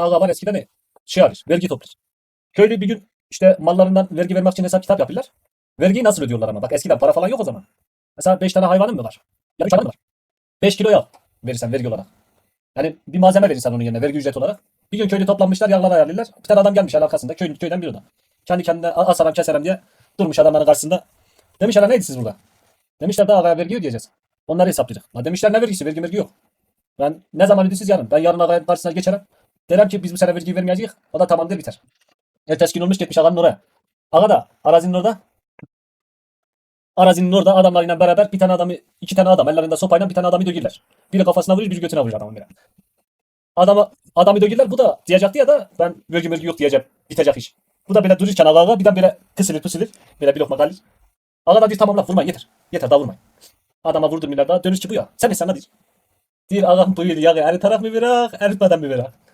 Ağalar eskiden ne? Şey alır, vergi toplar. Köylü bir gün işte mallarından vergi vermek için hesap kitap yapıyorlar. Vergiyi nasıl ödüyorlar ama? Bak eskiden para falan yok o zaman. Mesela 5 tane hayvanın mı var? Ya 3 hayvan var. 5 kilo yağ verirsen vergi olarak. Yani bir malzeme verirsen onun yerine vergi ücreti olarak. Bir gün köylü toplanmışlar yağlar ayarlıyorlar. Bir tane adam gelmiş arkasında köy, köyden bir adam. Kendi kendine "A- asarım keserem diye durmuş adamların karşısında. Demişler neydi siz burada? Demişler daha ağaya vergi ödeyeceğiz. Onları hesaplayacak. La demişler ne vergisi? Vergi vergi yok. Ben ne zaman ödüyorsunuz yarın? Ben yarın ağayanın karşısına geçerim. Derim ki biz bu sene vergi vermeyeceğiz. O da tamam der biter. Ertesi gün olmuş gitmiş ağanın oraya. Ağa da arazinin orada. Arazinin orada adamlarıyla beraber bir tane adamı, iki tane adam ellerinde sopayla bir tane adamı dögürler. Biri kafasına vuruyor, biri götüne vuruyor adamın biri. Adamı, adamı dögürler. Bu da diyecekti ya da ben vergi vergi yok diyeceğim. Bitecek iş. Bu da böyle dururken ağa birden böyle kısılır pısılır. Böyle bir lokma kalır. Ağa da diyor tamam lan vurmayın yeter. Yeter daha vurmayın. Adama vurdurmuyorlar daha dönüşçü bu ya. Sen de sana diyor. Diyor ağam buyur ya her taraf mı bırak eritmeden mi bırak.